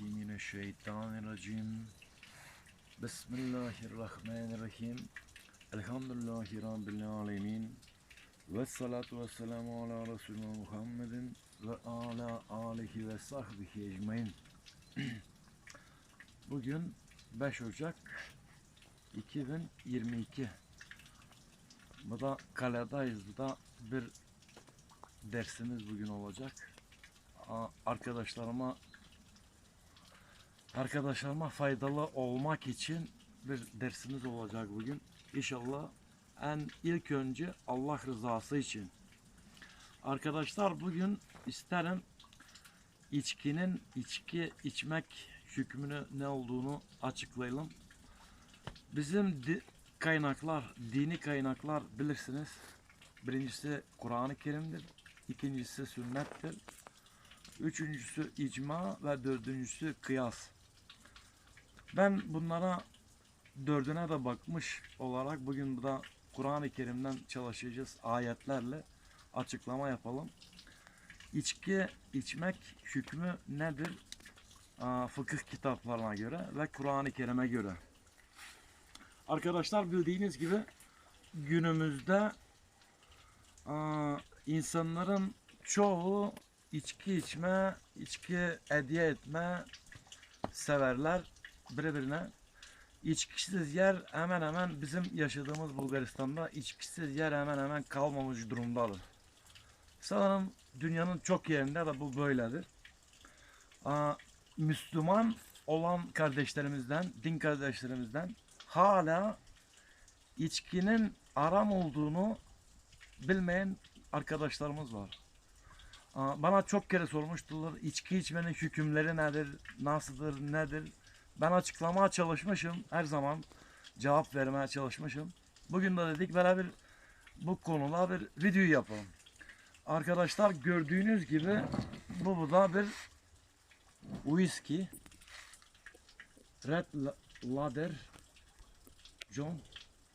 billahi mineşşeytanirracim. Bismillahirrahmanirrahim. Elhamdülillahi rabbil alamin. Ve salatu ve selamu ala Resulü Muhammedin ve ala alihi ve sahbihi ecmain. Bugün 5 Ocak 2022. Bu da kaledeyiz. Bu da bir dersimiz bugün olacak. Arkadaşlarıma arkadaşlarıma faydalı olmak için bir dersimiz olacak bugün. İnşallah en ilk önce Allah rızası için. Arkadaşlar bugün isterim içkinin içki içmek hükmünü ne olduğunu açıklayalım. Bizim di- kaynaklar, dini kaynaklar bilirsiniz. Birincisi Kur'an-ı Kerim'dir. ikincisi sünnettir. Üçüncüsü icma ve dördüncüsü kıyas. Ben bunlara dördüne de bakmış olarak bugün burada Kur'an-ı Kerim'den çalışacağız ayetlerle açıklama yapalım. İçki içmek hükmü nedir? Fıkıh kitaplarına göre ve Kur'an-ı Kerim'e göre. Arkadaşlar bildiğiniz gibi günümüzde insanların çoğu içki içme, içki hediye etme severler birbirine. İçkisiz yer hemen hemen bizim yaşadığımız Bulgaristan'da içkisiz yer hemen hemen kalmamış durumdadır. Sanırım dünyanın çok yerinde de bu böyledir. Aa, Müslüman olan kardeşlerimizden, din kardeşlerimizden hala içkinin aram olduğunu bilmeyen arkadaşlarımız var. Aa, Bana çok kere sormuştular içki içmenin hükümleri nedir, nasıldır, nedir? Ben açıklamaya çalışmışım her zaman cevap vermeye çalışmışım. Bugün de dedik beraber bu konuda bir video yapalım. Arkadaşlar gördüğünüz gibi bu bu da bir whisky Red La- Ladder John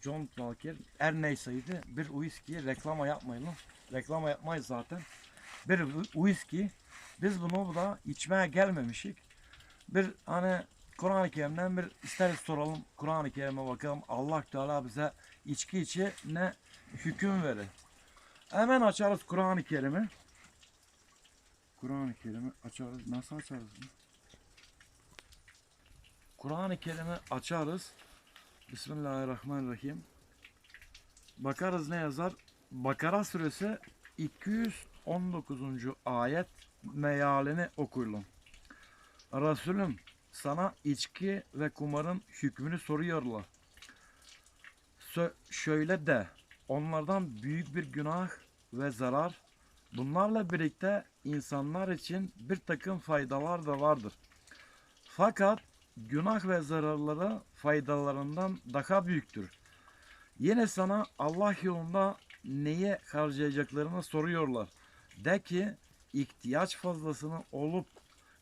John Walker her neyseydi bir whisky reklama yapmayalım. Reklama yapmayız zaten. Bir whi- whisky biz bunu burada içmeye gelmemişik. Bir hani Kur'an-ı Kerim'den bir isteriz soralım Kur'an-ı Kerim'e bakalım Allah Teala bize içki içi ne hüküm verir. Hemen açarız Kur'an-ı Kerim'i. Kur'an-ı Kerim'i açarız. Nasıl açarız? Kur'an-ı Kerim'i açarız. Bismillahirrahmanirrahim. Bakarız ne yazar? Bakara suresi 219. ayet mealini okuyalım. Resulüm sana içki ve kumarın hükmünü soruyorlar. Sö- şöyle de onlardan büyük bir günah ve zarar bunlarla birlikte insanlar için bir takım faydalar da vardır. Fakat günah ve zararları faydalarından daha büyüktür. Yine sana Allah yolunda neye harcayacaklarını soruyorlar. De ki ihtiyaç fazlasını olup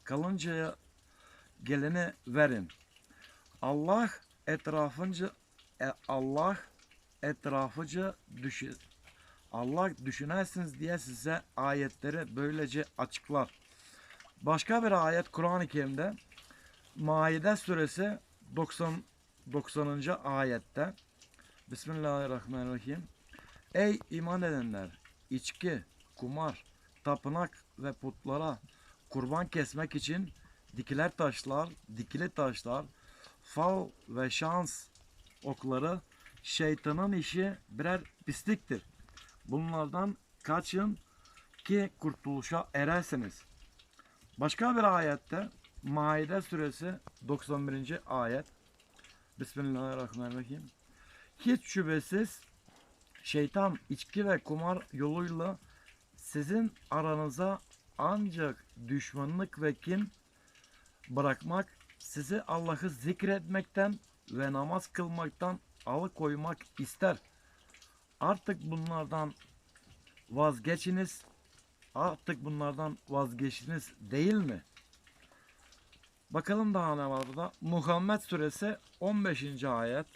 kalıncaya geleni verin. Allah etrafınca e, Allah etrafıca düşün Allah düşünersiniz diye size ayetleri böylece açıklar. Başka bir ayet Kur'an-ı Kerim'de Maide suresi 90 90. ayette Bismillahirrahmanirrahim. Ey iman edenler, içki, kumar, tapınak ve putlara kurban kesmek için dikiler taşlar, dikili taşlar, fal ve şans okları şeytanın işi birer pisliktir. Bunlardan kaçın ki kurtuluşa erersiniz. Başka bir ayette Maide suresi 91. ayet Bismillahirrahmanirrahim. Hiç şüphesiz şeytan içki ve kumar yoluyla sizin aranıza ancak düşmanlık ve kin bırakmak, sizi Allah'ı zikretmekten ve namaz kılmaktan alıkoymak ister. Artık bunlardan vazgeçiniz. Artık bunlardan vazgeçiniz değil mi? Bakalım daha ne var burada? Muhammed suresi 15. ayet.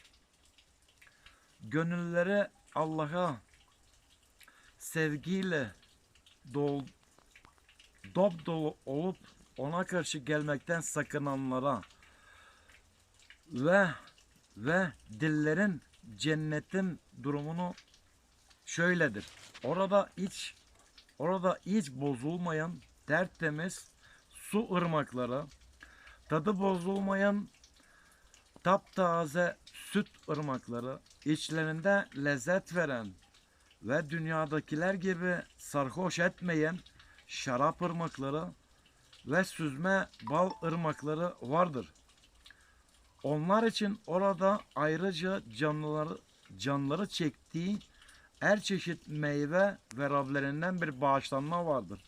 Gönülleri Allah'a sevgiyle dol, dop dolu olup ona karşı gelmekten sakınanlara ve ve dillerin cennetin durumunu şöyledir. Orada iç orada iç bozulmayan tertemiz su ırmakları, tadı bozulmayan taptaze süt ırmakları, içlerinde lezzet veren ve dünyadakiler gibi sarhoş etmeyen şarap ırmakları ve süzme bal ırmakları vardır. Onlar için orada ayrıca canlıları canları çektiği her çeşit meyve ve Rablerinden bir bağışlanma vardır.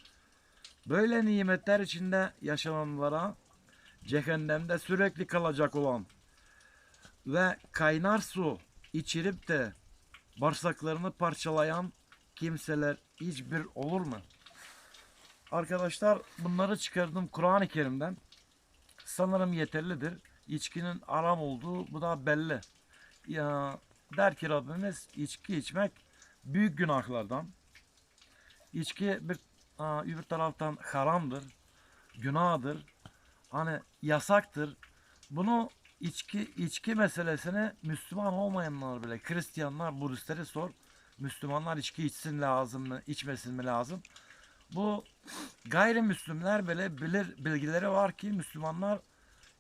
Böyle nimetler içinde yaşananlara cehennemde sürekli kalacak olan ve kaynar su içirip de bağırsaklarını parçalayan kimseler hiçbir olur mu? Arkadaşlar bunları çıkardım Kur'an-ı Kerim'den. Sanırım yeterlidir. İçkinin aram olduğu bu da belli. Ya der ki Rabbimiz içki içmek büyük günahlardan. İçki bir öbür taraftan haramdır, günahdır. Hani yasaktır. Bunu içki içki meselesini Müslüman olmayanlar bile, Hristiyanlar, Budistleri sor. Müslümanlar içki içsin lazım mı, içmesin mi lazım? Bu gayrimüslimler bile bilir bilgileri var ki Müslümanlar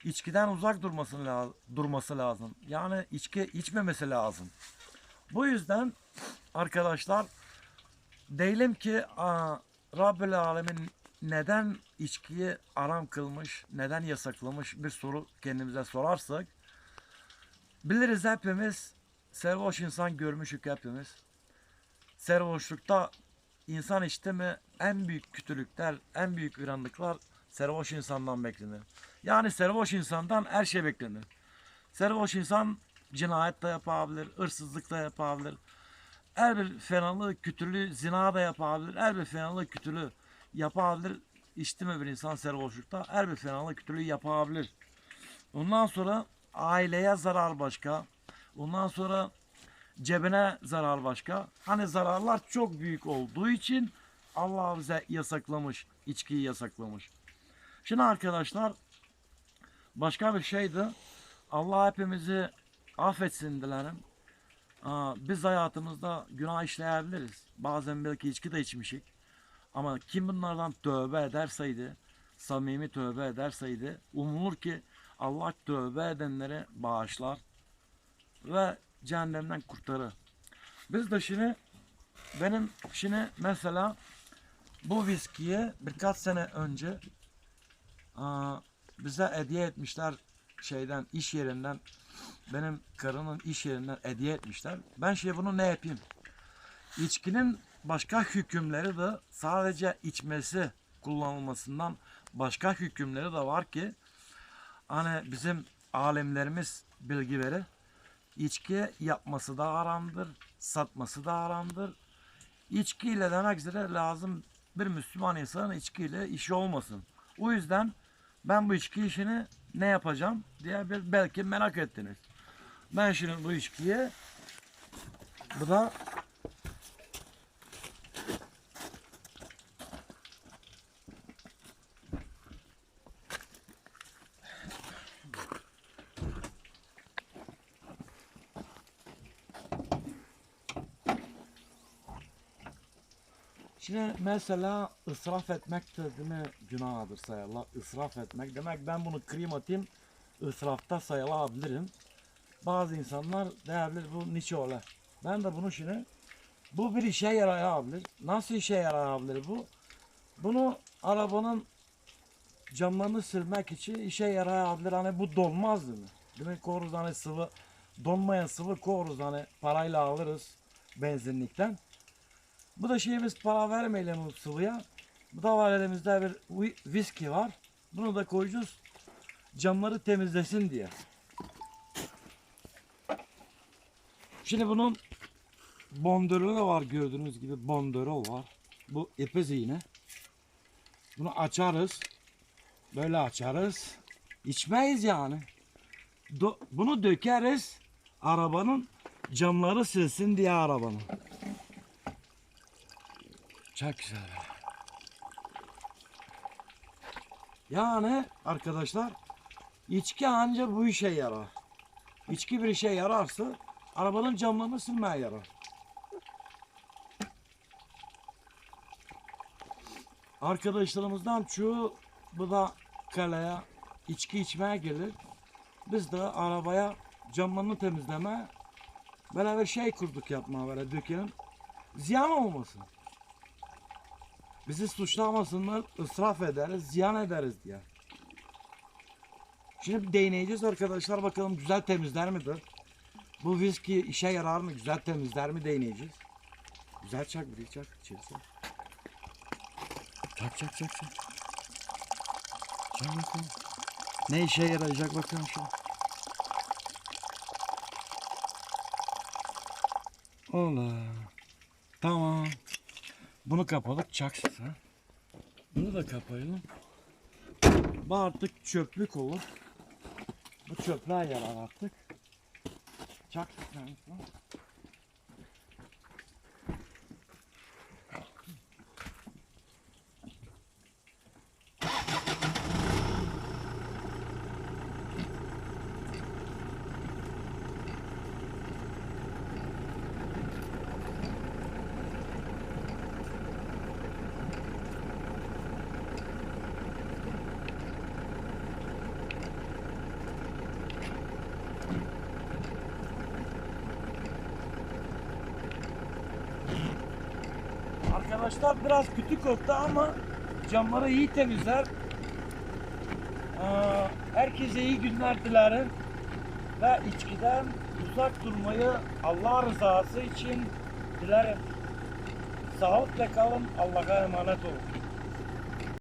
içkiden uzak durması lazım, durması lazım. Yani içki içmemesi lazım. Bu yüzden arkadaşlar değilim ki aa, Rabbül Alemin neden içkiyi aram kılmış, neden yasaklamış bir soru kendimize sorarsak biliriz hepimiz serhoş insan görmüşük hepimiz. Serhoşlukta insan içti mi en büyük kötülükler, en büyük ıranlıklar serhoş insandan beklenir. Yani serhoş insandan her şey beklenir. Serhoş insan cinayet de yapabilir, hırsızlık da yapabilir. Her bir fenalığı, kötülüğü, zina da yapabilir. Her bir fenalığı, kötülüğü yapabilir. İçti mi bir insan serhoşlukta her bir fenalığı, kötülüğü yapabilir. Ondan sonra aileye zarar başka. Ondan sonra cebine zarar başka. Hani zararlar çok büyük olduğu için Allah bize yasaklamış, içkiyi yasaklamış. Şimdi arkadaşlar başka bir şeydi. Allah hepimizi affetsin dilerim. Biz hayatımızda günah işleyebiliriz. Bazen belki içki de içmişik. Ama kim bunlardan tövbe ederseydi, samimi tövbe ederseydi, umulur ki Allah tövbe edenleri bağışlar ve cehennemden kurtarır. Biz de şimdi benim şimdi mesela bu viskiyi birkaç sene önce bize hediye etmişler şeyden iş yerinden benim karının iş yerinden hediye etmişler. Ben şey bunu ne yapayım? İçkinin başka hükümleri de sadece içmesi kullanılmasından başka hükümleri de var ki hani bizim alemlerimiz bilgi verir. İçki yapması da haramdır, satması da haramdır. İçkiyle demek üzere lazım bir Müslüman insanın içkiyle işi olmasın. O yüzden ben bu içki işini ne yapacağım diye bir belki merak ettiniz. Ben şimdi bu içkiyi bu da Şimdi mesela ısraf etmek mi günahdır sayılır. Israf etmek demek ben bunu kırayım atayım ısrafta sayılabilirim. Bazı insanlar değerli bu niçe ola. Ben de bunu şimdi bu bir işe yarayabilir. Nasıl işe yarayabilir bu? Bunu arabanın camlarını silmek için işe yarayabilir. Hani bu dolmaz değil mi? Demek koruz hani sıvı donmayan sıvı koruz hani parayla alırız benzinlikten. Bu da şeyimiz para vermeyelim bu sıvıya. Bu da var elimizde bir viski var. Bunu da koyacağız. Camları temizlesin diye. Şimdi bunun bondörü de var gördüğünüz gibi bondörü var. Bu ipiz iğne. Bunu açarız. Böyle açarız. İçmeyiz yani. Do- bunu dökeriz. Arabanın camları silsin diye arabanın. Çok güzel. Yani arkadaşlar içki anca bu işe yarar. İçki bir işe yararsa arabanın camlarını silmeye yarar. Arkadaşlarımızdan çoğu bu da kaleye içki içmeye gelir. Biz de arabaya camlarını temizleme böyle bir şey kurduk yapmaya böyle dökelim. Ziyan olmasın. Bizi suçlamasınlar, ısraf ederiz, ziyan ederiz diye. Şimdi bir deneyeceğiz arkadaşlar bakalım güzel temizler midir? Bu viski işe yarar mı? Güzel temizler mi deneyeceğiz. Güzel çak bir çak içerisi. Çak çak çak çak. Çak bakalım. Ne işe yarayacak bakalım şu. Ola. Tamam. Bunu kapadık çaksın. Bunu da kapayalım. Bu artık çöplük olur. Bu çöplüğe yarar artık. Çaksın. Arkadaşlar biraz kötü koktu ama camları iyi temizler. Aa, Herkese iyi günler dilerim. Ve içkiden uzak durmayı Allah rızası için dilerim. Sağlıkla kalın. Allah'a emanet olun.